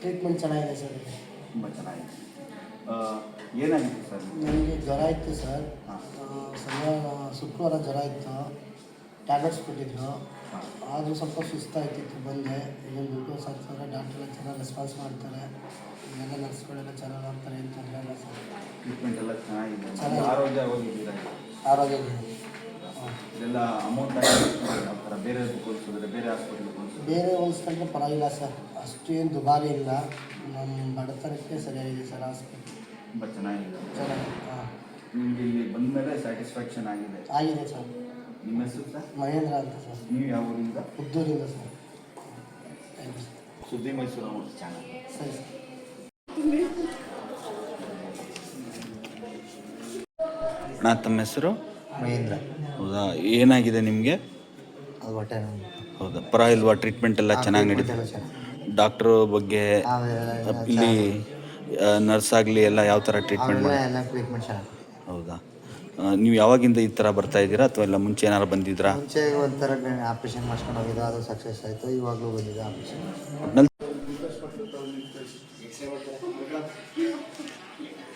Treatment ಚೆನ್ನಾಗಿದೆ sir. ತುಂಬ ಚೆನ್ನಾಗಿದೆ. ಏನಾಗಿತ್ತು ಸರ್? ನನಗೆ ಜ್ವರ ಇತ್ತು ಸರ್. ಶನಿವಾರ ಶುಕ್ರವಾರ ಜ್ವರ ಇತ್ತು. ಟ್ಯಾಬ್ಲೆಟ್ಸ್ ಕೊಟ್ಟಿದ್ರು. ಆದರೂ ಸ್ವಲ್ಪ ಸುಸ್ತಾಗ್ತಿತ್ತು ಬಂದೆ. ಇಲ್ಲಿ ಗ್ಲೂಕೋಸ್ ಹಾಕ್ತಾರೆ ಡಾಕ್ಟ್ರೆಲ್ಲ ಚೆನ್ನಾಗಿ ರೆಸ್ಪಾನ್ಸ್ ಮಾಡ್ತಾರೆ. ಇಲ್ಲೆಲ್ಲ ನರ್ಸ್ಗಳೆಲ್ಲ ಚೆನ್ನಾಗಿ ಮಾಡ್ತಾರೆ ಏನು ತೊಂದರೆ ಇಲ್ಲ ಸರ್. ಟ್ರೀಟ್ಮೆಂಟ್ ಎಲ್ಲ ಚೆನ್ನಾಗಿದೆ. ಆರೋಗ್ಯ ಆರೋಗ್ಯ ಇದೆಲ್ಲ ಅಮೌಂಟ್ ಥರ ಬೇರೆ ಹೋಲಿಸಿದ್ರೆ ಬೇರೆ ಹಾಸ್ಪಿಟ್ಲಿಗೆ ಹೋಲಿಸಿದ್ರೆ ಬೇರೆ ಹೋಲಿಸ್ಕೊಂಡ್ರೆ ಪರವಾಗಿಲ್ಲ ಸರ್. ಅಷ್ಟು ಏನು ದುಬಾರಿ ಇಲ್ಲ. ನಮ್ಮ ಬಡತನಕ್ಕೆ ಸರಿಯಾಗಿದೆ ಸರ್ ಆಸ್ಪತ್ರೆ ತುಂಬ ಚೆನ್ನಾಗಿದೆ. ಚೆನ್ನಾಗಿ ಹಾಂ. ನಿಮಗೆ ಇಲ್ಲಿ ಬಂದ ಮೇಲೆ ಸ್ಯಾಟಿಸ್ಫ್ಯಾಕ್ಷನ್ ಆಗಿದೆ? ಆಗಿದೆ ಸರ್. ನಿಮ್ಮ ಹೆಸರು ಸರ್? ಮಹೇಂದ್ರ ಅಂತ ಸರ್. ನೀವು ಯಾವ ಊರಿಂದ? ಪುತ್ತೂರಿಂದ ಸರ್. ಥ್ಯಾಂಕ್ ಯು ಸರ್ ಸುದ್ದಿ ಮೈಸೂರು ಚಾನಲ್ ಸರಿ ಸರ್. ಅಣ್ಣ ತಮ್ಮ ಹೆಸರು? ಮಹೇಂದ್ರ. ಹೌದಾ? ಏನಾಗಿದೆ ನಿಮಗೆ? ಅದು ಹೊಟ್ಟೆ ನೋವು. ಹೌದಾ? ಪರವಾಗಿಲ್ವಾ ಟ್ರೀಟ್ಮೆಂಟ್ ಎಲ್ಲ ಚೆನ್ನಾಗಿ ನಡೀತಾ ಎಲ್ಲ ಚೆನ್ನಾಗಿ. ಡಾಕ್ಟ್ರು ಬಗ್ಗೆ ಇಲ್ಲಿ ನರ್ಸ್ ಆಗಲಿ ಎಲ್ಲ ಯಾವ ಥರ ಟ್ರೀಟ್ಮೆಂಟ್ ಆಮೇಲೆ ಮಾಡಿ? ಎಲ್ಲ ಟ್ರೀಟ್ಮೆಂಟ್ ಚೆನ್ನಾಗಿ ಹೌದಾ? ಆ, ನೀವು ಯಾವಾಗಿಂದ ಈ ಥರ ಬರ್ತಾ ಇದ್ದೀರಾ? ಅಥವಾ ಎಲ್ಲ ಮುಂಚೆ ಏನಾರು ಬಂದಿದ್ರಾ? ಮುಂಚೆ ಒಂಥರ ಆಪ್ರೇಷನ್ ಮಾಡ್ಸ್ಕೊಂಡು ಹೋಗಿದ್ದು ಅದು ಸಕ್ಸಸ್ ಆಯಿತು. ಇವಾಗಲೂ ಬಂದಿದೆ ಆಪ್ರೇಷನ್ ಒಟ್ನಲ್ಲಿ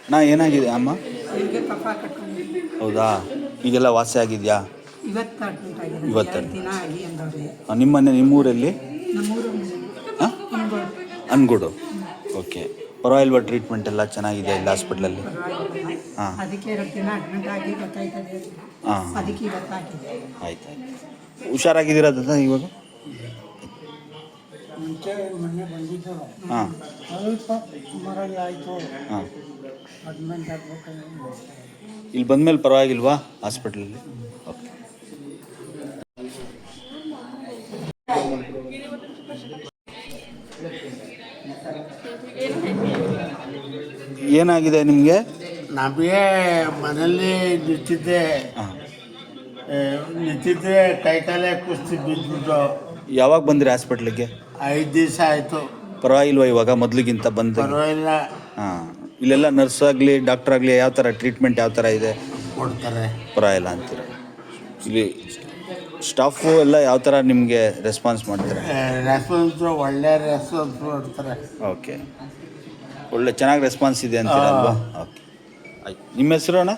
ಅಣ್ಣ ಏನಾಗಿದೆ ಅಮ್ಮ? ಹೌದಾ? ಈಗೆಲ್ಲ ವಾಸಿ ಆಗಿದೆಯಾ? ಇವತ್ತು ಅಡ್ಮಿಟ್ ಆಗಿದೆ ಇವತ್ತು. ಎರಡು ದಿನ ಆಗಿ ಅಂದವ್ರೆ. ನಿಮ್ಮ ಮನೆ ನಿಮ್ಮೂರಲ್ಲಿ? ನಮ್ಮೂರು ಅನ್ಗುಡು. ಓಕೆ. ಪರವಾಗಿಲ್ವಾ ಟ್ರೀಟ್ಮೆಂಟ್ ಎಲ್ಲ? ಚೆನ್ನಾಗಿದೆ ಇಲ್ಲಿ ಹಾಸ್ಪಿಟ್ಲಲ್ಲಿ ಹಾಂ. ಅದಕ್ಕೆ ಎರಡು ದಿನ ಅಡ್ಮಿಟ್ ಆಗಿ ಗೊತ್ತಾಯ್ತದೆ. ಹಾಂ. ಅದಕ್ಕೆ ಆಯ್ತು ಆಯ್ತು. ಹುಷಾರಾಗಿದ್ದೀರಾ ದಾದಾ ಇವಾಗ? ಮುಂಚೆ ಮೊನ್ನೆ ಬಂದಿದ್ದು. ಹಾಂ. ಸ್ವಲ್ಪ ಸುಮಾರಾಗಿ ಆಯಿತು. ಹಾಂ. ಅಡ್ಮಿಂಟ್ ಇಲ್ಲಿ ಬಂದಮೇಲೆ ಪರವಾಗಿಲ್ವಾ ಹಾಸ್ಪಿಟ್ಲಲ್ಲಿ? ಓಕೆ. ಏನಾಗಿದೆ ನಿಮಗೆ? ನಮಗೆ ಮನೆಯಲ್ಲಿ ನಿಂತಿದ್ದೆ. ನಿಂತಿದ್ದೆ ಕೈಕಾಲೆ ಕುಸ್ತಿ ಬಿದ್ದುಬಿಟ್ಟು ಯಾವಾಗ ಬಂದ್ರಿ ಹಾಸ್ಪಿಟ್ಲಿಗೆ? ಐದು ದಿವಸ ಆಯಿತು. ಪರವಾಗಿಲ್ವಾ ಇವಾಗ ಮೊದಲಿಗಿಂತ ಬಂದ ಪರವಾಗಿಲ್ಲ. ಹಾಂ. ಇಲ್ಲೆಲ್ಲ ನರ್ಸ್ ಆಗಲಿ ಡಾಕ್ಟರ್ ಆಗಲಿ ಯಾವ ಥರ ಟ್ರೀಟ್ಮೆಂಟ್ ಯಾವ ಥರ ಇದೆ? ಕೊಡ್ತಾರೆ. ಪರವಾಗಿಲ್ಲ ಅಂತೀರ? ಇಲ್ಲಿ ಸ್ಟಾಫು ಎಲ್ಲ ಯಾವ ಥರ ನಿಮಗೆ ರೆಸ್ಪಾನ್ಸ್ ಮಾಡ್ತಾರೆ? ರೆಸ್ಪಾನ್ಸ್ ಒಳ್ಳೆ ರೆಸ್ಪಾನ್ಸ್ ಕೊಡ್ತಾರೆ. ಓಕೆ ಒಳ್ಳೆ ಚೆನ್ನಾಗಿ ರೆಸ್ಪಾನ್ಸ್ ಇದೆ ಅಂತೀರಲ್ವಾ ಓಕೆ ಆಯ್ತು. ನಿಮ್ಮ ಹೆಸರು ಅಣ್ಣ?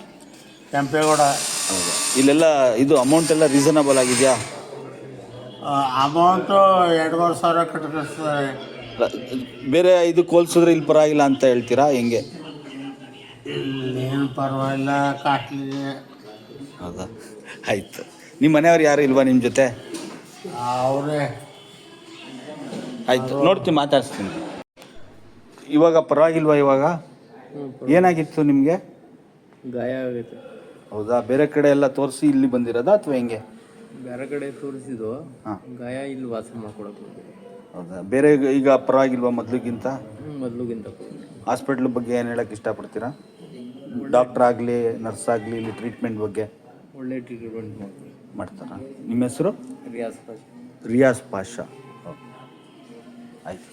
ಕೆಂಪೇಗೌಡ. ಹೌದಾ. ಇಲ್ಲೆಲ್ಲ ಇದು ಅಮೌಂಟ್ ಎಲ್ಲ ರೀಸನಬಲ್ ಆಗಿದೆಯಾ? ಅಮೌಂಟು ಎರಡೂವರೆ ಸಾವಿರ ಕಟ್ಕಿಸ್ತಾರೆ ಬೇರೆ ಇದು ಹೋಲ್ಸಿದ್ರೆ ಇಲ್ಲಿ ಪರವಾಗಿಲ್ಲ ಅಂತ ಹೇಳ್ತೀರಾ? ಹೆಂಗೆ? ಏನು ಪರವಾಗಿಲ್ಲ ಕಾಸ್ಟ್ಲಿ ಹೌದಾ? ಆಯ್ತು. ನಿಮ್ಮ ಮನೆಯವ್ರು ಯಾರು ಇಲ್ವಾ ನಿಮ್ಮ ಜೊತೆ? ಅವರೇ. ಆಯ್ತು ನೋಡ್ತೀನಿ ಮಾತಾಡ್ಸ್ತೀನಿ. ಇವಾಗ ಪರವಾಗಿಲ್ವಾ ಇವಾಗ? ಏನಾಗಿತ್ತು ನಿಮಗೆ? ಗಾಯ ಆಗೈತೆ. ಹೌದಾ? ಬೇರೆ ಕಡೆ ಎಲ್ಲ ತೋರಿಸಿ ಇಲ್ಲಿ ಬಂದಿರೋದಾ ಅಥವಾ ಹೆಂಗೆ? ಬೇರೆ ಕಡೆ ತೋರಿಸಿದ್ದು ಹಾಂ. ಗಾಯ ಇಲ್ಲಿ ವಾಸ ಮಾಡ್ಕೊಳಕ್ ಹೋಗಿದೆ ಹೌದಾ ಬೇರೆ ಈಗ ಪರವಾಗಿಲ್ವಾ ಮೊದಲಿಗಿಂತ? ಮೊದಲುಗಿಂತ ಹಾಸ್ಪಿಟ್ಲ್ ಬಗ್ಗೆ ಏನು ಹೇಳಕ್ಕೆ ಇಷ್ಟಪಡ್ತೀರಾ? ಡಾಕ್ಟರ್ ಆಗಲಿ ನರ್ಸ್ ಆಗಲಿ ಇಲ್ಲಿ ಟ್ರೀಟ್ಮೆಂಟ್ ಬಗ್ಗೆ? ಒಳ್ಳೆ ಟ್ರೀಟ್ಮೆಂಟ್ ಮಾಡ್ತಾರಾ? ನಿಮ್ಮ ಹೆಸರು? ರಿಯಾಸ್ ಪಾಷಾ. ರಿಯಾಸ್ ಪಾಷಾ. ಓಕೆ. ಆಯ್ತು.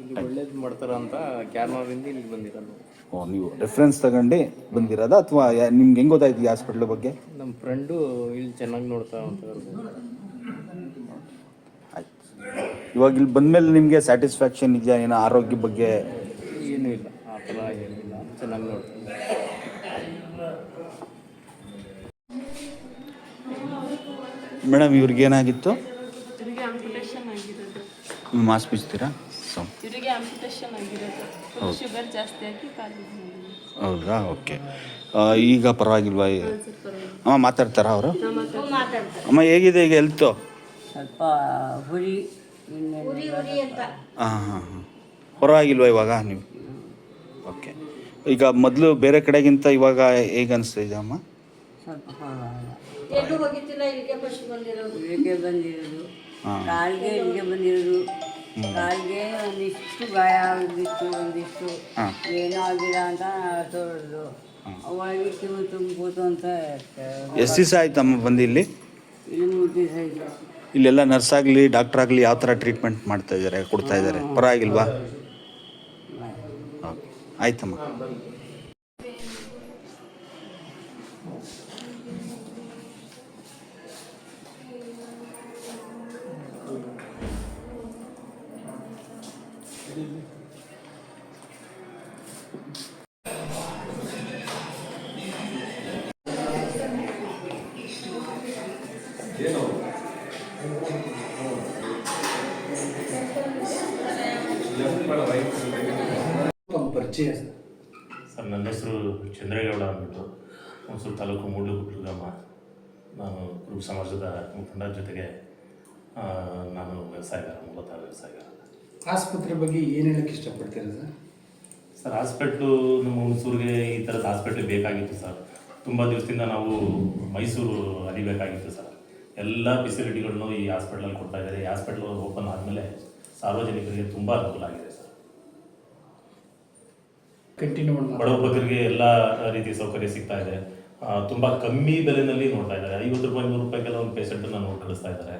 ಇಲ್ಲಿ ಒಳ್ಳೇದು ಮಾಡ್ತಾರ ಅಂತ ಕ್ಯಾಮರಾದಿಂದ ಇಲ್ಲಿ ಬಂದಿರೋದು. ಓ ನೀವು ರೆಫರೆನ್ಸ್ ತಗೊಂಡು ಬಂದಿರೋದಾ? ಅಥವಾ ನಿಮ್ಗೆ ಹೆಂಗೆ ಗೊತ್ತಾಯ್ತು ಈ ಹಾಸ್ಪಿಟ್ಲ್ ಬಗ್ಗೆ? ನಮ್ಮ ಫ್ರೆಂಡು ಇಲ್ಲಿ ಚೆನ್ನಾಗಿ ನೋಡ್ತಾ ಅಂತ ಇವಾಗ ಇಲ್ಲಿ ಬಂದಮೇಲೆ ನಿಮಗೆ ಸ್ಯಾಟಿಸ್ಫ್ಯಾಕ್ಷನ್ ಇದೆಯಾ? ಏನೋ ಆರೋಗ್ಯ ಬಗ್ಗೆ? ಏನೂ ಇಲ್ಲ. ಆ ಥರ ಏನಿಲ್ಲ. ಚೆನ್ನಾಗಿ ನೋಡ್ತೀನಿ. ಮೇಡಮ್ ಇವ್ರಿಗೆ ಏನಾಗಿತ್ತು? ಇವರಿಗೆ ಆಂಪುಟೇಷನ್ ಆಗಿರೋದು. ನೀವು ಮಾಸ್ ಬಿಚ್ತೀರಾ? ಸೊ ಇವರಿಗೆ ಆಂಪುಟೇಷನ್ ಆಗಿರೋದು. ಶುಗರ್ ಜಾಸ್ತಿ ಆಗಿ ಕಾಲಿಗೆ. ಹೌದಾ? ಓಕೆ ಈಗ ಪರವಾಗಿಲ್ವಾ? ಅಮ್ಮ ಮಾತಾಡ್ತಾರಾ ಅವರು? ಅಮ್ಮ ಹೇಗಿದೆ ಈಗ ಹೆಲ್ತು ಸ್ವಲ್ಪ ಹುರಿ ಹಾಂ ಹಾಂ ಹಾಂ. ಪರವಾಗಿಲ್ವ ಇವಾಗ ನೀವು? ಓಕೆ. ಈಗ ಮೊದಲು ಬೇರೆ ಕಡೆಗಿಂತ ಇವಾಗ ಹೇಗೆ ಅನಿಸ್ತಿದೆ ಅಮ್ಮ? ಇಲ್ಲಿಗೆ ಬಂದಿರೋದು. ಬಂದಿರೋದು. ಹಾಂ. ಕಾಲಿಗೆ ಇಲ್ಲಿಗೆ ಬಂದಿರೋದು. ಕಾಲಿಗೆ ಒಂದಿಷ್ಟು ಗಾಯ ಆಗಿತ್ತು ಒಂದಿಷ್ಟು ಹಾಂ. ಏನೂ ಆಗಿಲ್ಲ ಅಂತ ತೋರಿದ್ರು. ಅವಾಗ ಕಿವು ಅಂತ ಎಷ್ಟು ದಿವಸ ಆಯ್ತಮ್ಮ ಬಂದು ಇಲ್ಲಿ? ಇಲ್ಲಿ ಮೂರು ದಿವಸ ಆಯಿತು. ಇಲ್ಲೆಲ್ಲ ನರ್ಸ್ ಆಗಲಿ ಡಾಕ್ಟರ್ ಆಗಲಿ ಯಾವ ಥರ ಟ್ರೀಟ್ಮೆಂಟ್ ಮಾಡ್ತಾ ಇದ್ದಾರೆ ಕೊಡ್ತಾ ಇದ್ದಾರೆ? ಪರವಾಗಿಲ್ವಾ? ಓಕೆ. ಆಯ್ತಮ್ಮ. ಪರಿಚಯ ಸರ್ ನನ್ನ ಹೆಸರು ಚಂದ್ರೇಗೌಡ ಅಂದ್ಬಿಟ್ಟು ಹುಣಸೂರು ತಾಲೂಕು ಮೂಡ್ಲುಗುಡ್ಲು ಗ್ರಾಮ. ನಾನು ಕುರುಬ ಸಮಾಜದ ಮುಖಂಡ ಜೊತೆಗೆ ನಾನು ವ್ಯವಸಾಯಗಾರ ಮೂಲತಃ ವ್ಯವಸಾಯಗಾರ. ಆಸ್ಪತ್ರೆ ಬಗ್ಗೆ ಏನು ಹೇಳಕ್ಕೆ ಇಷ್ಟಪಡ್ತೀರಾ ಸರ್? ಸರ್ ಹಾಸ್ಪಿಟ್ಲು ನಮ್ಮ ಹುಣಸೂರಿಗೆ ಈ ಥರದ ಹಾಸ್ಪಿಟ್ಲ್ ಬೇಕಾಗಿತ್ತು ಸರ್. ತುಂಬ ದಿವಸದಿಂದ ನಾವು ಮೈಸೂರು ಅರಿಬೇಕಾಗಿತ್ತು ಸರ್. ಎಲ್ಲ ಫೆಸಿಲಿಟಿಗಳನ್ನು ಈ ಹಾಸ್ಪಿಟ್ಲಲ್ಲಿ ಕೊಡ್ತಾ ಇದ್ದಾರೆ. ಈ ಹಾಸ್ಪಿಟ್ಲ್ ಓಪನ್ ಆದಮೇಲೆ ಸಾರ್ವಜನಿಕರಿಗೆ ತುಂಬ ಅನುಕೂಲ ಆಗಿದೆ. ಸರ್ ಕಂಟಿನ್ಯೂ ಬಡವ ಬಗ್ಗರಿಗೆ ಎಲ್ಲ ರೀತಿ ಸೌಕರ್ಯ ಸಿಗ್ತಾ ಇದೆ. ತುಂಬ ತುಂಬಾ ಕಮ್ಮಿ ಬೆಲೆನಲ್ಲಿ ನೋಡ್ತಾ ಇದ್ದಾರೆ. ಐವತ್ತು ರೂಪಾಯಿ, ನೂರು ರೂಪಾಯಿಗೆಲ್ಲ ಒಂದು ಪೇಷಂಟನ್ನ ನೋಡಿ ಕಳಿಸ್ತಾ ಇದ್ದಾರೆ.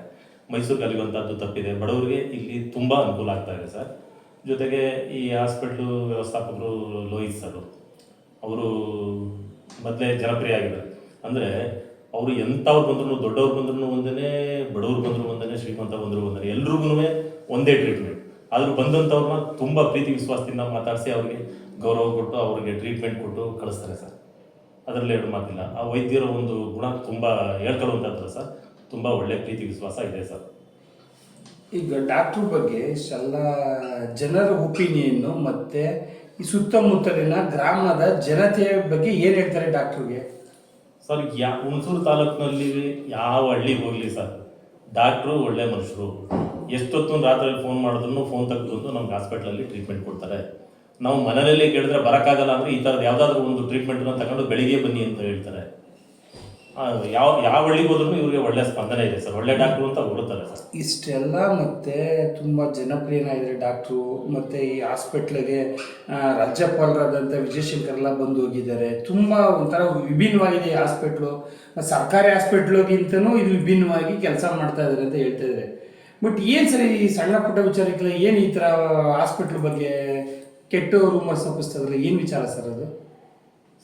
ಮೈಸೂರು ಅಲ್ಲಿರುವಂಥದ್ದು ತಪ್ಪಿದೆ. ಬಡವರಿಗೆ ಇಲ್ಲಿ ತುಂಬಾ ಅನುಕೂಲ ಆಗ್ತಾ ಇದೆ ಸರ್. ಜೊತೆಗೆ ಈ ಹಾಸ್ಪಿಟ್ಲು ವ್ಯವಸ್ಥಾಪಕರು ಲೋಹಿತ್ ಸರ್ ಅವರು ಮೊದಲೇ ಜನಪ್ರಿಯ ಆಗಿದ್ದಾರೆ ಅಂದರೆ ಅವರು ಎಂಥವ್ರು ಬಂದ್ರು ದೊಡ್ಡವ್ರು ಬಂದ್ರು ಒಂದೇ ಬಡವ್ರು ಬಂದ್ರು ಒಂದೇ ಶ್ರೀಮಂತ ಬಂದ್ರು ಒಂದೇ ಎಲ್ರಿಗೂ ಒಂದೇ ಟ್ರೀಟ್ಮೆಂಟ್ ಆದರೂ ಬಂದಂಥವ್ರನ್ನ ತುಂಬ ಪ್ರೀತಿ, ವಿಶ್ವಾಸದಿಂದ ಮಾತಾಡಿಸಿ ಅವ್ರಿಗೆ ಗೌರವ ಕೊಟ್ಟು ಅವ್ರಿಗೆ ಟ್ರೀಟ್ಮೆಂಟ್ ಕೊಟ್ಟು ಕಳಿಸ್ತಾರೆ ಸರ್. ಅದರಲ್ಲಿ ಎರಡು ಮಾತಿಲ್ಲ. ಆ ವೈದ್ಯರ ಒಂದು ಗುಣ ತುಂಬ ಹೇಳ್ಕೊಳ್ಳುವಂಥದ್ದು ಸರ್. ತುಂಬ ಒಳ್ಳೆ ಪ್ರೀತಿ ವಿಶ್ವಾಸ ಇದೆ ಸರ್. ಈಗ ಡಾಕ್ಟ್ರ್ ಬಗ್ಗೆ ಇಷ್ಟೆಲ್ಲ ಜನರ ಒಪಿನಿಯನ್ನು ಮತ್ತು ಈ ಸುತ್ತಮುತ್ತಲಿನ ಗ್ರಾಮದ ಜನತೆಯ ಬಗ್ಗೆ ಏನು ಹೇಳ್ತಾರೆ ಡಾಕ್ಟ್ರಿಗೆ? ಸರ್ ಯಾ ಹುಣಸೂರು ತಾಲೂಕಿನಲ್ಲಿ ಯಾವ ಹಳ್ಳಿಗೆ ಹೋಗಲಿ ಸರ್? ಡಾಕ್ಟ್ರು ಒಳ್ಳೆ ಮನುಷ್ಯರು. ಎಷ್ಟೊತ್ತೊಂದು ರಾತ್ರಿ ಫೋನ್ ಮಾಡಿದ್ರು ಫೋನ್ ತೆಗೆದು ನಮ್ಗೆ ಹಾಸ್ಪಿಟ್ಲಲ್ಲಿ ಟ್ರೀಟ್ಮೆಂಟ್ ಕೊಡ್ತಾರೆ. ನಾವು ಮನೆಯಲ್ಲೇ ಕೇಳಿದ್ರೆ ಬರೋಕ್ಕಾಗಲ್ಲ ಅಂದರೆ ಈ ಥರದ್ದು ಯಾವುದಾದ್ರೂ ಒಂದು ಟ್ರೀಟ್ಮೆಂಟನ್ನು ತಗೊಂಡು ಬೆಳಿಗ್ಗೆ ಬನ್ನಿ ಅಂತ ಹೇಳ್ತಾರೆ. ಯಾವ ಯಾವ ಹಳ್ಳಿಗೆ ಹೋದ್ರೂ ಇವ್ರಿಗೆ ಒಳ್ಳೆ ಸ್ಪಂದನೆ ಇದೆ ಸರ್. ಒಳ್ಳೆ ಡಾಕ್ಟ್ರು ಅಂತ ಹೊರಡ್ತಾರೆ ಸರ್. ಇಷ್ಟೆಲ್ಲ ಮತ್ತೆ ತುಂಬ ಜನಪ್ರಿಯನಾಗಿದ್ದಾರೆ ಡಾಕ್ಟ್ರು ಮತ್ತೆ ಈ ಹಾಸ್ಪಿಟ್ಲಿಗೆ ರಾಜ್ಯಪಾಲರಾದಂಥ ವಿಜಯಶಂಕರ್ ಎಲ್ಲ ಬಂದು ಹೋಗಿದ್ದಾರೆ. ತುಂಬ ಒಂಥರ ವಿಭಿನ್ನವಾಗಿದೆ ಈ ಹಾಸ್ಪಿಟ್ಲು. ಸರ್ಕಾರಿ ಹಾಸ್ಪಿಟ್ಲಿಗಿಂತನೂ ಇದು ವಿಭಿನ್ನವಾಗಿ ಕೆಲಸ ಮಾಡ್ತಾ ಇದ್ದಾರೆ ಅಂತ ಹೇಳ್ತಾ ಇದ್ದಾರೆ. ಬಟ್ ಏನು ಸರ್ ಈ ಸಣ್ಣ ಪುಟ್ಟ ವಿಚಾರಕ್ಕೆಲ್ಲ ಏನು ಈ ಥರ ಹಾಸ್ಪಿಟ್ಲ್ ಬಗ್ಗೆ ಕೆಟ್ಟ ರೂಮರ್ಸ್ ಪುಸ್ತಕದಲ್ಲಿ ಏನು ವಿಚಾರ ಸರ್ ಅದು?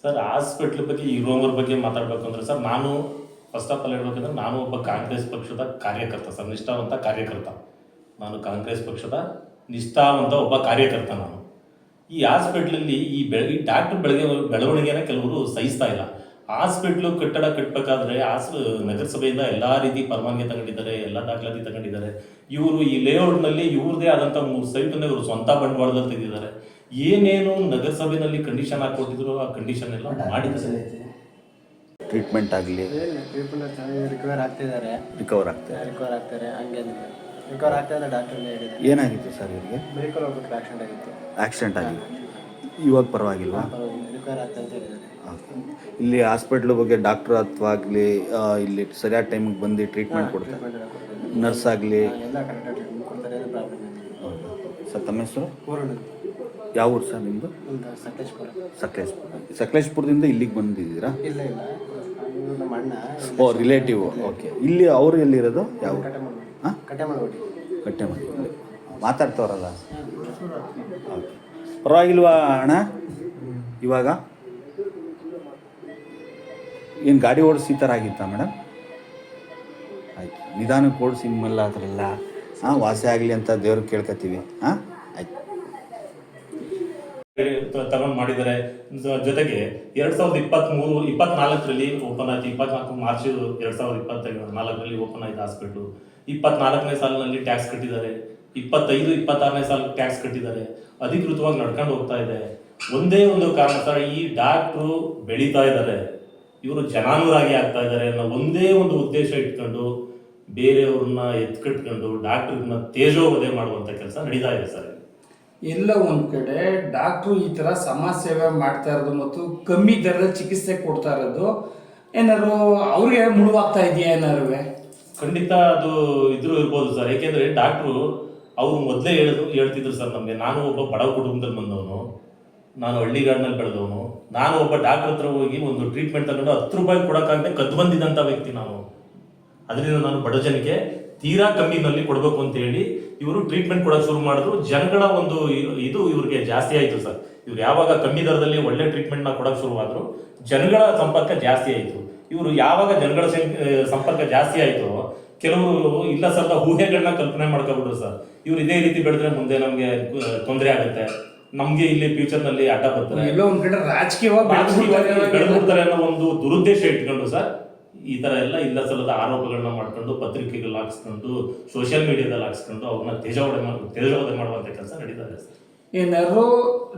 ಸರ್ ಹಾಸ್ಪಿಟ್ಲ್ ಬಗ್ಗೆ, ಈ ರೂಮರ್ ಬಗ್ಗೆ ಮಾತಾಡಬೇಕು ಅಂದ್ರೆ ಸರ್, ನಾನು ಫಸ್ಟ್ ಆಫ್ ಆಲ್ ಹೇಳ್ಬೇಕಂದ್ರೆ ನಾನು ಒಬ್ಬ ಕಾಂಗ್ರೆಸ್ ಪಕ್ಷದ ಕಾರ್ಯಕರ್ತ ಸರ್, ನಿಷ್ಠಾವಂತ ಕಾರ್ಯಕರ್ತ. ನಾನು ಕಾಂಗ್ರೆಸ್ ಪಕ್ಷದ ನಿಷ್ಠಾವಂತ ಒಬ್ಬ ಕಾರ್ಯಕರ್ತ ನಾನು. ಈ ಹಾಸ್ಪಿಟ್ಲಲ್ಲಿ ಈ ಬೆಳ, ಈ ಡಾಕ್ಟರ್ ಬೆಳಗ್ಗೆ, ಬೆಳವಣಿಗೆನ ಕೆಲವರು ಸಹಿಸ್ತಾ ಇಲ್ಲ. ಹಾಸ್ಪಿಟ್ಲು ಕಟ್ಟಡ ಕಟ್ಟಬೇಕಾದ್ರೆ ಹಾಸ್, ನಗರಸಭೆಯಿಂದ ಎಲ್ಲ ರೀತಿ ಪರವಾನಗಿ ತಗೊಂಡಿದ್ದಾರೆ, ಎಲ್ಲ ದಾಖಲಾತಿ ತಗೊಂಡಿದ್ದಾರೆ. ಇವರು ಈ ಲೇಔಟ್ನಲ್ಲಿ ಇವ್ರದೇ ಆದಂಥ ಮೂರು ಸೈಟನ್ನು ಇವರು ಸ್ವಂತ ಬಂಡವಾಳದಲ್ಲಿ ತೆಗೆದಿದ್ದಾರೆ. ಏನೇನು ನಗರಸಭೆನಲ್ಲಿ ಕಂಡೀಷನ್ ಹಾಕೊಟ್ಟಿದ್ರು ಆ ಕಂಡೀಷನ್ ಎಲ್ಲ ಮಾಡಿದ್ದಾರೆ ಟ್ರೀಟ್ಮೆಂಟ್ ಆಗಲಿ. ಟ್ರೀಟ್ಮೆಂಟ್ ಚೆನ್ನಾಗಿ ರಿಕವರ್ ಆಗ್ತಿದ್ದಾರೆ. ರಿಕವರ್ ಆಗ್ತಾರೆ ರಿಕವರ್ ಆಗ್ತಾರೆ ಹಂಗೇನಿಲ್ಲ ರಿಕವರ್ ಆಗ್ತಾ ಇಲ್ಲ ಡಾಕ್ಟರ್ ಹೇಳಿದ್ರು ಏನಾಗಿತ್ತು ಸರ್ ಇವರಿಗೆ? ಮೆಡಿಕಲ್ ಹೋಗ್ಬಿಟ್ಟು ಆಕ್ಸಿಡೆಂಟ್ ಆಗಿತ್ತು. ಆಕ್ಸಿಡೆಂಟ್ ಆಗಿತ್ತು ಇವಾಗ ಪರವಾಗಿಲ್ವಾ? ರಿಕವರ್ ಆಗ್ತಾ ಅಂತ ಹೇಳಿದ್ದಾರೆ. ಇಲ್ಲಿ ಹಾಸ್ಪಿಟ್ಲ್ ಬಗ್ಗೆ ಡಾಕ್ಟರ್ ಅಥವಾ ಆಗಲಿ ಇಲ್ಲಿ ಸರಿಯಾದ ಟೈಮಿಗೆ ಬಂದು ಟ್ರೀಟ್ಮೆಂಟ್ ಕೊಡ್ತಾರೆ. ಕೊಡ್ತಾರೆ. ನರ್ಸ್ ಆಗಲಿ. ಎಲ್ಲ ಕರೆಕ್ಟಾಗಿ ಟ್ರೀಟ್ಮೆಂಟ್ ಕೊಡ್ತಾರೆ ಏನು ಪ್ರಾಬ್ಲಮ್ ಇಲ್ಲ. ಸರ್ ತಮ್ಮ ಹೆಸರು? ಪೂರ್ಣ ಯಾವ ಊರು ಸರ್ ನಿಮ್ಮದು ಒಂದು ಸಕಲೇಶ್ಪುರ. ಸಕಲೇಶ್ಪುರ ಸಕಲೇಶ್ಪುರದಿಂದ ಇಲ್ಲಿಗೆ ಬಂದಿದ್ದೀರಾ? ಇಲ್ಲ ಇಲ್ಲ. ಇವ್ರು ನಮ್ಮ ಅಣ್ಣ ಓ ರಿಲೇಟಿವ್. ಓಕೆ. ಇಲ್ಲಿ ಅವರು ಎಲ್ಲಿರೋದು? ಯಾವ ಹಾಂ? ಕಟ್ಟೆ ಮಾಡಿ ಮಾತಾಡ್ತವ್ರಲ್ಲ? ಓಕೆ. ಪರವಾಗಿಲ್ವಾ ಅಣ್ಣ? ಇವಾಗ? ಏನು ಗಾಡಿ ಓಡಿಸಿ ಥರ ಆಗಿತ್ತಾ ಮೇಡಮ್? ಆಯ್ತು. ನಿಧಾನಕ್ಕೆ ಓಡಿಸಿ ನಿಮ್ಮೆಲ್ಲ ಆ ಥರ ಎಲ್ಲ ಹಾಂ ವಾಸಿ ಆಗಲಿ ಅಂತ ದೇವ್ರಿಗೆ ಕೇಳ್ಕೊತೀವಿ ಹಾಂ? ಆಯ್ತು. ತಗೊಂಡು ಮಾಡಿದ್ದಾರೆ. ಜೊತೆಗೆ ಎರಡ್ ಸಾವಿರದ ಇಪ್ಪತ್ತ್ ಮೂರು ಇಪ್ಪತ್ನಾಲ್ಕರಲ್ಲಿ ಓಪನ್ ಆಯ್ತು. ಇಪ್ಪತ್ನಾಲ್ಕು ಮಾರ್ಚ್ ಎರಡ್ ಸಾವಿರದ ಇಪ್ಪತ್ತ ನಾಲ್ಕರಲ್ಲಿ ಓಪನ್ ಆಯ್ತು ಹಾಸ್ಪಿಟ್ಲು. ಇಪ್ಪತ್ನಾಲ್ಕನೇ ಸಾಲಿನಲ್ಲಿ ಟ್ಯಾಕ್ಸ್ ಕಟ್ಟಿದ್ದಾರೆ. ಇಪ್ಪತ್ತೈದು, ಇಪ್ಪತ್ತಾರನೇ ಸಾಲ ಟ್ಯಾಕ್ಸ್ ಕಟ್ಟಿದ್ದಾರೆ. ಅಧಿಕೃತವಾಗಿ ನಡ್ಕೊಂಡು ಹೋಗ್ತಾ ಇದೆ. ಒಂದೇ ಒಂದು ಕಾರಣ ಸರ್ ಈ ಡಾಕ್ಟ್ರು ಬೆಳೀತಾ ಇದ್ದಾರೆ. ಇವರು ಜನಾನುರಾಗಿ ಆಗ್ತಾ ಇದ್ದಾರೆ ಅನ್ನೋ ಒಂದೇ ಒಂದು ಉದ್ದೇಶ ಇಟ್ಕೊಂಡು ಬೇರೆಯವ್ರನ್ನ ಎತ್ಕಟ್ಕೊಂಡು ಡಾಕ್ಟ್ರನ್ನ ತೇಜೋವಧೆ ಮಾಡುವಂತ ಕೆಲಸ ನಡೀತಾ ಇದೆ ಸರ್. ಎಲ್ಲ ಒಂದು ಕಡೆ ಡಾಕ್ಟ್ರು ಈ ಥರ ಸಮಾಜ ಸೇವೆ ಮಾಡ್ತಾ ಇರೋದು ಮತ್ತು ಕಮ್ಮಿ ದರದ ಚಿಕಿತ್ಸೆ ಕೊಡ್ತಾ ಇರೋದು. ಏನಾದ್ರು ಅವ್ರಿಗೆ ಮುಳುವಾಗ್ತಾ ಇದೆಯಾ ಏನಾರು ಖಂಡಿತ ಅದು ಇದ್ರೂ ಇರ್ಬೋದು ಸರ್. ಯಾಕೆಂದ್ರೆ ಡಾಕ್ಟ್ರು ಅವರು ಮೊದಲೇ ಹೇಳಿದ್ರು ಹೇಳ್ತಿದ್ರು ಸರ್ ನಮಗೆ, ನಾನು ಒಬ್ಬ ಬಡವ ಕುಟುಂಬದಲ್ಲಿ ಬಂದವನು, ನಾನು ಹಳ್ಳಿಗಾಡಿನಲ್ಲಿ ಬೆಳೆದವನು, ನಾನು ಒಬ್ಬ ಡಾಕ್ಟ್ರ್ ಹತ್ರ ಹೋಗಿ ಒಂದು ಟ್ರೀಟ್ಮೆಂಟ್ ತಗೊಂಡು ಹತ್ತು ರೂಪಾಯಿ ಕೊಡೋಕ್ಕಾಗದೆ ಕದ್ದು ಬಂದಿದ್ದಂಥ ವ್ಯಕ್ತಿ ನಾನು. ಅದರಿಂದ ನಾನು ಬಡ ಜನಕ್ಕೆ ತೀರಾ ಕಮ್ಮಿನಲ್ಲಿ ಕೊಡಬೇಕು ಅಂತ ಹೇಳಿ ಇವರು ಟ್ರೀಟ್ಮೆಂಟ್ ಕೊಡೋಕೆ ಶುರು ಮಾಡಿದ್ರು. ಜನಗಳ ಒಂದು ಇದು ಇವ್ರಿಗೆ ಜಾಸ್ತಿ ಆಯಿತು ಸರ್. ಇವ್ರು ಯಾವಾಗ ಕಮ್ಮಿ ದರದಲ್ಲಿ ಒಳ್ಳೆ ಟ್ರೀಟ್ಮೆಂಟ್ನ ಕೊಡೋಕೆ ಶುರುವಾದ್ರು ಜನಗಳ ಸಂಪರ್ಕ ಜಾಸ್ತಿ ಆಯಿತು. ಇವರು ಯಾವಾಗ ಜನಗಳ ಸಂಪರ್ಕ ಜಾಸ್ತಿ ಆಯಿತು ಕೆಲವರು ಇಲ್ಲ ಸರ್ ಊಹೆಗಳನ್ನ ಕಲ್ಪನೆ ಮಾಡ್ಕೊಬಿಟ್ರು ಸರ್. ಇವ್ರು ಇದೇ ರೀತಿ ಬೆಳೆದ್ರೆ ಮುಂದೆ ನಮಗೆ ತೊಂದರೆ ಆಗುತ್ತೆ. ನಮ್ಗೆ ಇಲ್ಲಿ ಫ್ಯೂಚರ್ನಲ್ಲಿ ಅಡ್ಡ ಬರ್ತಾರೆ. ರಾಜಕೀಯವಾಗಿ. ಬೆಳೆದ್ಬಿಡ್ತಾರೆ ಅನ್ನೋ ಒಂದು ದುರುದ್ದೇಶ ಇಟ್ಕೊಂಡು ಸರ್. ಈ ಥರ ಎಲ್ಲ ಇಲ್ಲ ಸಲದ ಆರೋಪಗಳನ್ನ ಮಾಡ್ಕೊಂಡು ಪತ್ರಿಕೆಗಳು ಹಾಕ್ಸ್ಕೊಂಡು ಸೋಷಿಯಲ್ ಮೀಡಿಯಾದಲ್ಲಿ ಹಾಕ್ಸ್ಕೊಂಡು ಅವ್ರನ್ನ ತೇಜಾವಡೆ ಮಾಡಿ ತೇಜಾವಡೆ ಮಾಡುವಂತ ಕೆಲಸ ನಡೀತಾ ಇದೆ ಸರ್ ಏನಾದ್ರು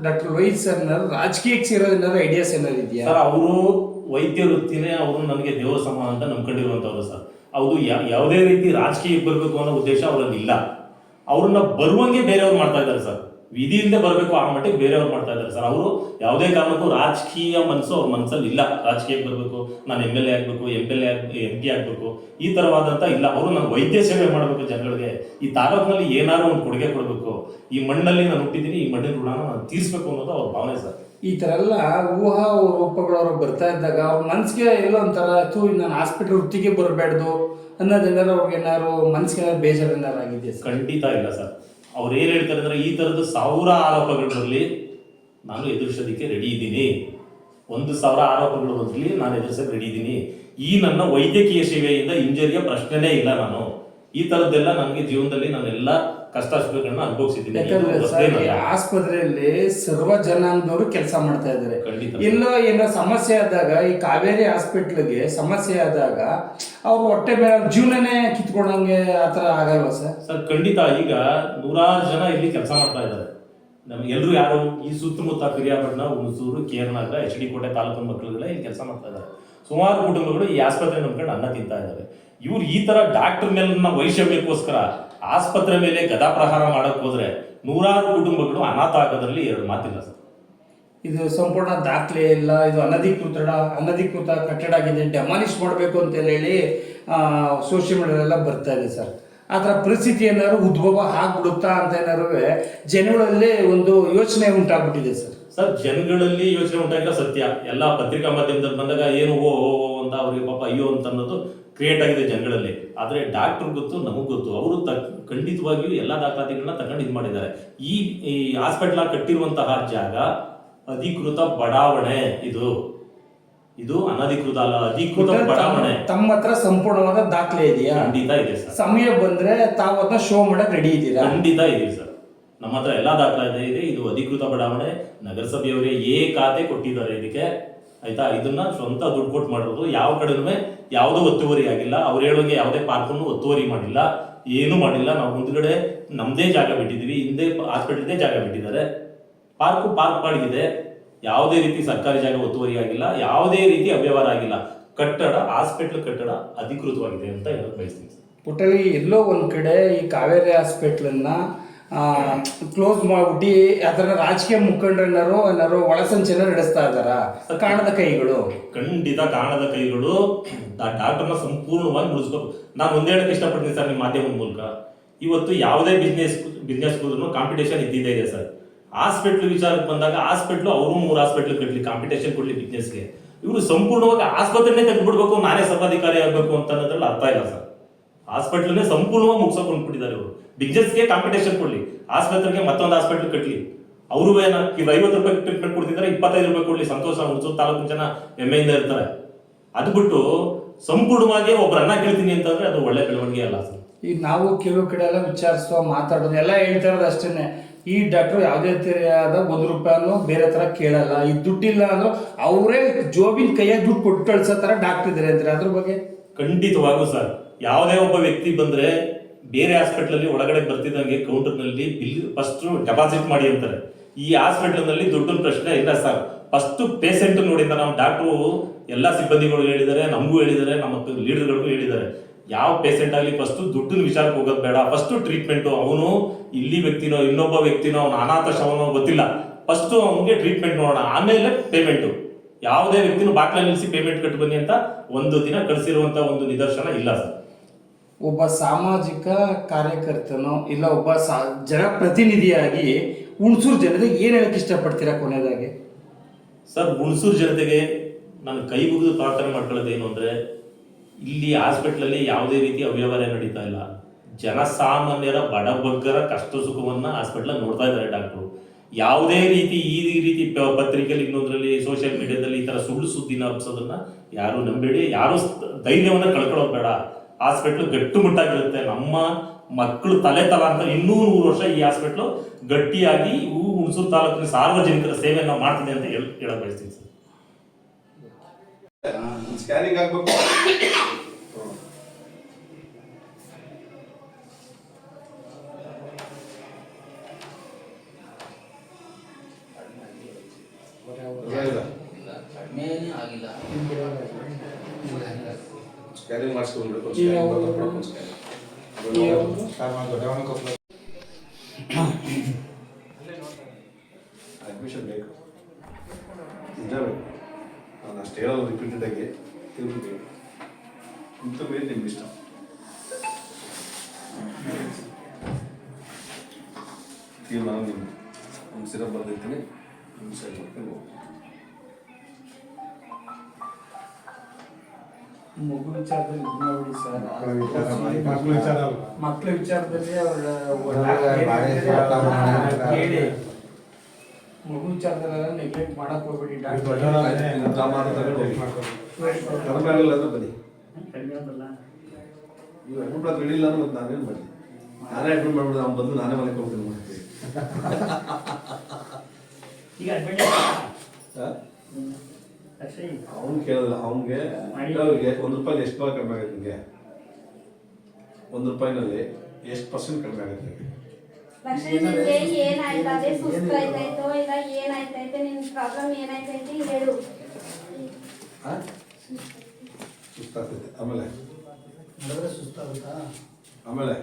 ಡಾಕ್ಟರ್ ರೋಹಿತ್ ಸರ್ ರಾಜಕೀಯಕ್ಕೆ ಸೇರೋದು ಏನಾದ್ರು ಐಡಿಯಾಸ್ ಏನಾದ್ರು ಇದೆಯಾ? ಸರ್ ಅವರು ವೈದ್ಯ ವೃತ್ತಿನೇ ಅವರು ನನಗೆ ದೇವ ಸಮಾನ ಅಂತ ನಂಬ್ಕೊಂಡಿರುವಂತವ್ರು ಸರ್ ಅವರು ಯಾ- ಯಾವುದೇ ರೀತಿ ರಾಜಕೀಯಕ್ಕೆ ಬರಬೇಕು ಅನ್ನೋ ಉದ್ದೇಶ ಅವರಲ್ಲಿ ಇಲ್ಲ ಅವ್ರನ್ನ ಬರುವಂಗೆ ಬೇರೆಯವ್ರು ಮಾಡ್ತಾ ಇದ್ದಾರೆ ಸರ್ ವಿಧಿ ಇಲ್ಲದೆ ಬರಬೇಕು ಆ ಮಟ್ಟಿಗೆ ಬೇರೆಯವ್ರು ಮಾಡ್ತಾ ಇದ್ದಾರೆ ಸರ್. ಅವರು ಯಾವುದೇ ಕಾರಣಕ್ಕೂ ರಾಜಕೀಯ ಮನಸ್ಸು ಅವ್ರ ಮನಸ್ಸಲ್ಲಿ ಇಲ್ಲ. ರಾಜಕೀಯಕ್ಕೆ ಬರಬೇಕು ನಾನು ಎಂ ಎಲ್ ಎ ಆಗಬೇಕು M L A M P ಆಗಬೇಕು ಈ ಥರವಾದಂಥ ಇಲ್ಲ. ಅವರು ನಾನು ವೈದ್ಯ ಸೇವೆ ಮಾಡಬೇಕು ಜನಗಳಿಗೆ. ಈ ತಾಲೂಕಿನಲ್ಲಿ ಏನಾದ್ರು ಒಂದು ಕೊಡುಗೆ ಕೊಡಬೇಕು. ಈ ಮಣ್ಣಲ್ಲಿ ನಾನು ಹುಟ್ಟಿದ್ದೀನಿ ಈ ಮಣ್ಣಿನ ಋಣ ನಾನು ತೀರಿಸಬೇಕು ಅನ್ನೋದು ಅವ್ರ ಭಾವನೆ ಸರ್. ಈ ಥರ ಎಲ್ಲ ಊಹಾ ರೂಪಗಳು ಅವ್ರಿಗೆ ಬರ್ತಾ ಇದ್ದಾಗ ಅವ್ರ ಮನ್ಸಿಗೆ ಎಲ್ಲ ಒಂಥರ ತೂ ನಾನು ಹಾಸ್ಪಿಟಲ್ ವೃತ್ತಿಗೆ ಬರಬೇಡ್ದು ಅನ್ನೋದೇನಾರು ಅವ್ರಿಗೆ ಏನಾದ್ರು ಮನ್ಸಿಗೆ ಏನಾರು ಬೇಜಾರು ಏನಾರು ಆಗಿದೆಯಾ ಸರ್? ಖಂಡಿತ ಇಲ್ಲ ಸರ್. ಅವ್ರು ಏನು ಹೇಳ್ತಾರೆ ಅಂದರೆ, ಈ ಥರದ ಸಾವಿರ ಆರೋಪಗಳಲ್ಲಿ ನಾನು ಎದುರಿಸೋದಕ್ಕೆ ರೆಡಿ ಇದ್ದೀನಿ. ಒಂದು ಸಾವಿರ ಆರೋಪಗಳು ಬದಲಿ ನಾನು ಎದುರಿಸೋಕೆ ರೆಡಿ ಇದ್ದೀನಿ. ಈ ನನ್ನ ವೈದ್ಯಕೀಯ ಸೇವೆಯಿಂದ ಇಂಜರಿಯ ಪ್ರಶ್ನೆನೇ ಇಲ್ಲ ನಾನು. ಈ ಥರದ್ದೆಲ್ಲ ನನಗೆ ಜೀವನದಲ್ಲಿ ನಾನೆಲ್ಲ ಕಷ್ಟ ಸುಖಗಳನ್ನ ಅನುಭವಿಸಿದ್ದೀನಿ. ಯಾಕಂದ್ರೆ ಹೊಸದೇನಲ್ಲ. ಆಸ್ಪತ್ರೆಯಲ್ಲಿ ಸರ್ವ ಜನಾಂಗದವರು ಕೆಲಸ ಮಾಡ್ತಾ ಇದ್ದಾರೆ. ಖಂಡಿತ. ಎಲ್ಲೋ ಏನೋ ಸಮಸ್ಯೆ ಆದಾಗ ಈ ಕಾವೇರಿ ಹಾಸ್ಪಿಟ್ಲ್ಗೆ ಸಮಸ್ಯೆ ಆದಾಗ ಅವ್ರ ಹೊಟ್ಟೆ ಮೇಲೆ ಅವ್ರ ಜೀವನನೇ ಕಿತ್ಕೊಂಡಂಗೆ ಆ ಥರ ಆಗಲ್ವಾ ಸರ್? ಸರ್ ಖಂಡಿತ ಈಗ ನೂರಾರು ಜನ ಇಲ್ಲಿ ಕೆಲಸ ಮಾಡ್ತಾ ಇದ್ದಾರೆ. ನಮ್ಗೆ ಎಲ್ಲರೂ ಯಾರು ಈ ಸುತ್ತಮುತ್ತ ಪಿರಿಯಾಪಟ್ಟಣ ಹುಣಸೂರು ಕೇರನಗರ ಎಚ್ ಡಿ ಕೋಟೆ ತಾಲೂಕು ಮಕ್ಕಳುಗಳೇ ಇಲ್ಲಿ ಕೆಲಸ ಮಾಡ್ತಾ ಇದ್ದಾರೆ. ಸುಮಾರು ಕುಟುಂಬಗಳು ಈ ಆಸ್ಪತ್ರೆ ನಂಬ್ಕೊಂಡು ಅನ್ನ ತಿಂತಾ ಇದ್ದಾರೆ ಇವ್ರು ಈ ತರ ಡಾಕ್ಟರ್ ಮೇಲಿನ ವೈಷಮ್ಯಕ್ಕೋಸ್ಕರ ಆಸ್ಪತ್ರೆ ಮೇಲೆ ಗದಾ ಪ್ರಹಾರ ಮಾಡಕ್ ಹೋದ್ರೆ ನೂರಾರು ಕುಟುಂಬಗಳು ಅನಾಥ ಆಗೋದ್ರಲ್ಲಿ ಎರಡು ಮಾತಿಲ್ಲ ಸರ್. ಇದು ಸಂಪೂರ್ಣ ದಾಖಲೆ ಇಲ್ಲ, ಇದು ಅನಧಿಕೃತ ಅನಧಿಕೃತ ಕಟ್ಟಡ ಆಗಿದೆ, ಡೆಮಾಲಿಷ್ ಮಾಡಬೇಕು ಅಂತ ಹೇಳಿ ಸೋಷಿಯಲ್ ಮೀಡಿಯಾದಲ್ಲ ಬರ್ತಾ ಇದೆ ಸರ್. ಆ ಥರ ಪರಿಸ್ಥಿತಿ ಏನಾದ್ರು ಉದ್ಭವ ಆಗ್ಬಿಡುತ್ತಾ ಅಂತ ಏನಾದ್ರೂ ಜನಗಳಲ್ಲಿ ಒಂದು ಯೋಚನೆ ಉಂಟಾಗ್ಬಿಟ್ಟಿದೆ ಸರ್. ಸರ್ ಜನಗಳಲ್ಲಿ ಯೋಚನೆ ಉಂಟಾಗಿಲ್ಲ ಸತ್ಯ. ಎಲ್ಲ ಪತ್ರಿಕಾ ಮಾಧ್ಯಮದಲ್ಲಿ ಬಂದಾಗ ಏನು ಓ ಓ ಓ ಅಂತ ಅವ್ರಿಗೆ ಪಾಪ ಅಯ್ಯೋ ಅಂತ ಅನ್ನೋದು ಕ್ರಿಯೇಟ್ ಆಗಿದೆ ಜನಗಳಲ್ಲಿ. ಆದರೆ ಡಾಕ್ಟರ್ ಗೊತ್ತು ನಮಗ್ ಗೊತ್ತು. ಅವರು ಖಂಡಿತವಾಗಿಯೂ ಎಲ್ಲ ದಾಖಲಾತಿಗಳನ್ನ ತಗೊಂಡು ಇದು ಮಾಡಿದ್ದಾರೆ. ಈ ಈ ಹಾಸ್ಪಿಟ್ಲ್ ಕಟ್ಟಿರುವಂತಹ ಜಾಗ ಅಧಿಕೃತ ಬಡಾವಣೆ ಇದು. ಇದು ಅನಧಿಕೃತ ಅಲ್ಲ ಅಧಿಕೃತ ಬಡಾವಣೆ. ತಮ್ಮ ಹತ್ರ ಸಂಪೂರ್ಣವಾದ ದಾಖಲೆ ಇದೆಯಾ? ಖಂಡಿತ ಇದೆ ಸರ್. ಸಮಯ ಬಂದ್ರೆ ತಾವು ಅದನ್ನ ಶೋ ಮಾಡಕ್ ರೆಡಿ ಇದ್ದೀರಾ ಖಂಡಿತ ಇದೆ ಸರ್. ನಮ್ಮ ಹತ್ರ ಎಲ್ಲ ದಾಖಲಾತಿ ಇದೆ. ಇದು ಅಧಿಕೃತ ಬಡಾವಣೆ. ನಗರಸಭೆಯವರೇ ಏ ಖಾತೆ ಕೊಟ್ಟಿದ್ದಾರೆ ಇದಕ್ಕೆ. ಆಯ್ತಾ? ಇದನ್ನ ಸ್ವಂತ ದುಡ್ಡು ಕೊಟ್ಟು ಮಾಡಿರೋದು. ಯಾವ ಕಡೆನೂ ಯಾವುದೋ ಒತ್ತುವರಿ ಆಗಿಲ್ಲ. ಅವ್ರು ಹೇಳೋಂಗೆ ಯಾವುದೇ ಪಾರ್ಕನ್ನು ಒತ್ತುವರಿ ಮಾಡಿಲ್ಲ. ಏನು ಮಾಡಿಲ್ಲ. ನಾವು ಮುಂದ್ಗಡೆ ನಮ್ದೇ ಜಾಗ ಬಿಟ್ಟಿದ್ದೀವಿ. ಹಿಂದೆ ಹಾಸ್ಪಿಟಲ್ದೇ ಜಾಗ ಬಿಟ್ಟಿದ್ದಾರೆ. ಪಾರ್ಕು ಪಾರ್ಕ್ ಬಾಡಿಗಿದೆ ಯಾವುದೇ ರೀತಿ ಸರ್ಕಾರಿ ಜಾಗ ಒತ್ತುವರಿ ಆಗಿಲ್ಲ. ಯಾವುದೇ ರೀತಿ ಅವ್ಯವಹಾರ ಆಗಿಲ್ಲ. ಕಟ್ಟಡ, ಹಾಸ್ಪಿಟಲ್ ಕಟ್ಟಡ ಅಧಿಕೃತವಾಗಿದೆ ಅಂತ ಹೇಳಕ್ ಬಯಸ್ತೀನಿ ಪುಟ್ಟಳಿ ಎಲ್ಲೋ ಒಂದು ಕಡೆ ಈ ಕಾವೇರಿ ಹಾಸ್ಪಿಟ್ಲನ್ನ ಕ್ಲೋಸ್ ಮಾಡಿ ಅದರ ರಾಜಕೀಯ ಮುಖಂಡರನ್ನಾರು ಏನಾರು ಒಳಸಂಚನ ನಡೆಸ್ತಾ ಇದಾರ ಕಾಣದ ಕೈಗಳು. ಖಂಡಿತ ಕಾಣದ ಕೈಗಳು. ಡಾಕ್ಟರ್ನ ಸಂಪೂರ್ಣವಾಗಿ ಉಳಿಸ್ಬೇಕು ನಾನು ಒಂದೇ ಹೇಳಕ್ಕೆ ಇಷ್ಟಪಡ್ತೀನಿ ಸರ್ ನಿಮ್ಮ ಮಾಧ್ಯಮದ ಮೂಲಕ. ಇವತ್ತು ಯಾವುದೇ ಬಿಸ್ನೆಸ್ ಬಿಸ್ನೆಸ್ ಕಾಂಪಿಟೇಷನ್ ಇದ್ದಿದ್ದೇ ಇದೆ ಸರ್. ಹಾಸ್ಪಿಟ್ಲ್ ವಿಚಾರಕ್ಕೆ ಬಂದಾಗ ಹಾಸ್ಪಿಟ್ಲು ಅವರು ಮೂರು ಹಾಸ್ಪಿಟ್ಲ್ ಕಟ್ಲಿ ಕಾಂಪಿಟೇಷನ್ ಕೊಡ್ಲಿ ಬಿಸ್ನೆಸ್ಗೆ ಇವರು ಸಂಪೂರ್ಣವಾಗಿ ಆಸ್ಪತ್ರೆನೇ ತೆಗೆದ್ಬಿಡ್ಬೇಕು, ನಾನೇ ಸಭಾಧಿಕಾರಿ ಆಗಬೇಕು ಅಂತ ಅನ್ನೋದ್ರಲ್ಲಿ ಅರ್ಥ ಇಲ್ಲ ಸರ್. ಹಾಸ್ಪಿಟ್ಲನ್ನೇ ಸಂಪೂರ್ಣವಾಗಿ ಮುಗಿಸ್ಕೊಂಡ್ಬಿಟ್ಟಿದ್ದಾರೆ ಇವರು. ಬಿಸ್ನೆಸ್ಗೆ ಕಾಂಪಿಟೇಷನ್ ಕೊಡ್ಲಿ. ಆಸ್ಪತ್ರೆಗೆ ಮತ್ತೊಂದು ಹಾಸ್ಪಿಟಲ್ ಕಟ್ಟಲಿ ಅವರು ಏನ ಈಗ ಐವತ್ತು ರೂಪಾಯಿ ಟ್ರೀಟ್ಮೆಂಟ್ ಕೊಡ್ತಿದ್ರೆ ಇಪ್ಪತ್ತೈದು ರೂಪಾಯಿ ಕೊಡ್ಲಿ. ಸಂತೋಷ ಹುಣಸೂರು ತಾಲೂಕು ಜನ ಹೆಮ್ಮೆಯಿಂದ ಇರ್ತಾರೆ. ಅದು ಬಿಟ್ಟು ಸಂಪೂರ್ಣವಾಗಿ ಒಬ್ಬರನ್ನ ಕೇಳ್ತೀನಿ ಅಂತಂದ್ರೆ ಅದು ಒಳ್ಳೆ ಬೆಳವಣಿಗೆ ಅಲ್ಲ ಸರ್. ಈಗ ನಾವು ಕೆಲವು ಕಡೆ ಎಲ್ಲ ವಿಚಾರಿಸುವ ಮಾತಾಡೋದು ಎಲ್ಲ ಹೇಳ್ತಾ ಇರೋದು ಅಷ್ಟೇನೆ. ಈ ಡಾಕ್ಟ್ರು ಯಾವುದೇ ರೀತಿಯಾದ ಒಂದು ರೂಪಾಯಿನೂ ಬೇರೆ ತರ ಕೇಳಲ್ಲ. ಈ ದುಡ್ಡಿಲ್ಲ ಅಂದ್ರೆ ಅವರೇ ಜೋಬಿನ ಕೈಯಾಗ ದುಡ್ಡು ಕೊಟ್ಟು ಕಳ್ಸೋ ತರ ಡಾಕ್ಟರ್ ಇದ್ದಾರೆ ಅಂದ್ರೆ ಅದ್ರ ಬಗ್ಗೆ? ಖಂಡಿತವಾಗೂ ಸರ್. ಯಾವುದೇ ಒಬ್ಬ ವ್ಯಕ್ತಿ ಬಂದ್ರೆ ಬೇರೆ ಹಾಸ್ಪಿಟಲ್ ಅಲ್ಲಿ ಒಳಗಡೆ ಬರ್ತಿದ್ದಂಗೆ ಕೌಂಟರ್ನಲ್ಲಿ ಬಿಲ್ ಫಸ್ಟ್ ಡೆಪಾಸಿಟ್ ಮಾಡಿ ಅಂತಾರೆ. ಈ ಹಾಸ್ಪಿಟಲ್ನಲ್ಲಿ ದುಡ್ಡಿನ ಪ್ರಶ್ನೆ ಇಲ್ಲ ಸರ್ ಫಸ್ಟ್ ಪೇಷಂಟ್ ನೋಡಿದ ನಾವು ಡಾಕ್ಟ್ರು ಎಲ್ಲ ಸಿಬ್ಬಂದಿಗಳು ಹೇಳಿದ್ದಾರೆ, ನಮಗೂ ಹೇಳಿದ್ದಾರೆ, ನಮ್ಮ ಲೀಡರ್ಗಳಿಗೂ ಹೇಳಿದ್ದಾರೆ. ಯಾವ ಪೇಷೆಂಟ್ ಆಗಲಿ ಫಸ್ಟ್ ದುಡ್ಡಿನ ವಿಚಾರಕ್ಕೆ ಹೋಗೋದು ಬೇಡ. ಫಸ್ಟ್ ಟ್ರೀಟ್ಮೆಂಟು ಅವನು, ಇಲ್ಲಿ ವ್ಯಕ್ತಿನೋ, ಇನ್ನೊಬ್ಬ ವ್ಯಕ್ತಿನೋ ಅವನು ಅನಾಥ ಶವನೋ ಗೊತ್ತಿಲ್ಲ. ಫಸ್ಟ್ ಅವನಿಗೆ ಟ್ರೀಟ್ಮೆಂಟ್ ನೋಡೋಣ. ಆಮೇಲೆ ಪೇಮೆಂಟು ಯಾವುದೇ ವ್ಯಕ್ತಿನೂ ಬಾಕ್ಲೆ ನಿಲ್ಲಿಸಿ ಪೇಮೆಂಟ್ ಕಟ್ಟು ಬನ್ನಿ ಅಂತ ಒಂದು ದಿನ ಕಳಿಸಿರುವಂಥ ಒಂದು ನಿದರ್ಶನ ಇಲ್ಲ ಸರ್ ಒಬ್ಬ ಸಾಮಾಜಿಕ ಕಾರ್ಯಕರ್ತನೋ ಇಲ್ಲ ಒಬ್ಬ ಸಾ, ಜನಪ್ರತಿನಿಧಿಯಾಗಿ ಹುಣಸೂರು ಜನರಿಗೆ ಏನು ಹೇಳಕ್ ಇಷ್ಟಪಡ್ತೀರಾ ಕೊನೆಯದಾಗಿ? ಸರ್, ಹುಣಸೂರು ಜನತೆಗೆ ನಾನು ಕೈ ಮುಗಿದು ಪ್ರಾರ್ಥನೆ ಮಾಡ್ಕೊಳ್ಳೋದು ಏನು ಅಂದ್ರೆ, ಇಲ್ಲಿ ಹಾಸ್ಪಿಟ್ಲಲ್ಲಿ ಯಾವುದೇ ರೀತಿ ಅವ್ಯವಹಾರ ನಡೀತಾ ಇಲ್ಲ. ಜನಸಾಮಾನ್ಯರ ಬಡಬಗ್ಗರ ಕಷ್ಟ ಸುಖವನ್ನು ಹಾಸ್ಪಿಟ್ಲಲ್ಲಿ ನೋಡ್ತಾ ಇದ್ದಾರೆ ಡಾಕ್ಟ್ರು. ಯಾವುದೇ ರೀತಿ ಈ ರೀತಿ ಪತ್ರಿಕೆಯಲ್ಲಿ ಇನ್ನೊಂದರಲ್ಲಿ ಸೋಷಿಯಲ್ ಮೀಡಿಯಾದಲ್ಲಿ ಈ ಥರ ಸುಳ್ಳು ಸುದ್ದಿನ ಹಬ್ಸೋದನ್ನ ಯಾರು ನಂಬೇಡಿ. ಯಾರು ಧೈರ್ಯವನ್ನ ಕಳ್ಕೊಳ್ಳೋದು ಬೇಡ. ಹಾಸ್ಪಿಟ್ಲ್ ಗಟ್ಟುಮುಟ್ಟಾಗಿರುತ್ತೆ ನಮ್ಮ ಮಕ್ಕಳು ತಲೆ ತಲಾಂತರ ಇನ್ನೂ ನೂರು ವರ್ಷ ಈ ಹಾಸ್ಪಿಟ್ಲು ಗಟ್ಟಿಯಾಗಿ ಹೂ ಹುಣಸೂರು ತಾಲೂಕಿನ ಸಾರ್ವಜನಿಕರ ಸೇವೆಯನ್ನು ಮಾಡ್ತಿದೆ ಅಂತ ಹೇಳಿ ಹೇಳಕ್ ಬಯಸ್ತೀನಿ ಸರ್. ಸ್ಕ್ಯಾನಿಂಗ್ ಆಗ್ಬೇಕು. ಸ್ಕ್ಯಾನಿಂಗ್ ಮಾಡಿಸ್ಕೊಂಡ್ಬಿಡ್ಬೇಕು ಅಡ್ಮಿಷನ್ ಬೇಕು ನಿಜ ಬೇಕು. ನಾನು ಅಷ್ಟು ಹೇಳೋದು ರಿಪೀಟೆಡ್ ಆಗಿ ತಿಳ್ಕೊಬೇಕು ಇಂಥ ಮೇಲೆ ನಿಮ್ಗೆ ಇಷ್ಟ. ತೀರ್ಮಾನ ನಿಮ್ಮ ಒಂದು ಸಿರಪ್ ಬರ್ದಿರ್ತೀನಿ. ನಿಮ್ಮ ಸೈಡ್ ಮಾಡ್ಕೊಂಡು ಹೋಗಿ ಮಗು ವಿಚಾರದಲ್ಲಿ ಇದು ಮಾಡ್ಬಿಡಿ ಸರ್. ಮಕ್ಳ ವಿಚಾರ ಅಲ್ಲ. ಮಕ್ಕಳ ವಿಚಾರದಲ್ಲಿ ಅವ್ರ. ಕೇಳಿ ಮಗು ವಿಚಾರದಲ್ಲ ನೆಗ್ಲೆಕ್ಟ್ ಮಾಡಕ್ ಹೋಗ್ಬೇಡಿ ಬನ್ನಿ. ನೀವು ಅಡ್ಮಿಟ್ ಹೇಳಿಲ್ಲ ಅಂದ್ರೆ ಮತ್ತೆ ನಾನೇನು ಬನ್ನಿ ನಾನೇ ಅಡ್ಮಿಟ್ ಮಾಡ್ಬಿಡ್ದು ಅವ್ನು ಬಂದು ನಾನೇ ಮನೆಗೆ ಹೋಗ್ತೀನಿ ಮತ್ತೆ ಅವ್ನು ಕೇಳಲ್ಲ ಅವನಿಗೆ ಅವ್ರಿಗೆ ಒಂದು ರೂಪಾಯಿ ಎಷ್ಟು ರೂಪಾಯಿ ಕಡಿಮೆ ಆಗುತ್ತೆ ನಿಮಗೆ ಒಂದು ರೂಪಾಯಿನಲ್ಲಿ ಎಷ್ಟು ಪರ್ಸೆಂಟ್ ಕಡಿಮೆ ಆಗುತ್ತೆ? ನಿಮಗೆ ಲಕ್ಷ್ಮೀಗೆ ಏನಾಯ್ತದೆ ಸುಸ್ತಾಯ್ತಾಯ್ತೋ ಇಲ್ಲ ಏನಾಯ್ತೈತೆ ನಿನ್ ಪ್ರಾಬ್ಲಮ್ ಏನಾಯ್ತೈತೆ ಹೇಳು. ಸುಸ್ತಾಗ್ತೈತೆ. ಆಮೇಲೆ? ಆಮೇಲೆ?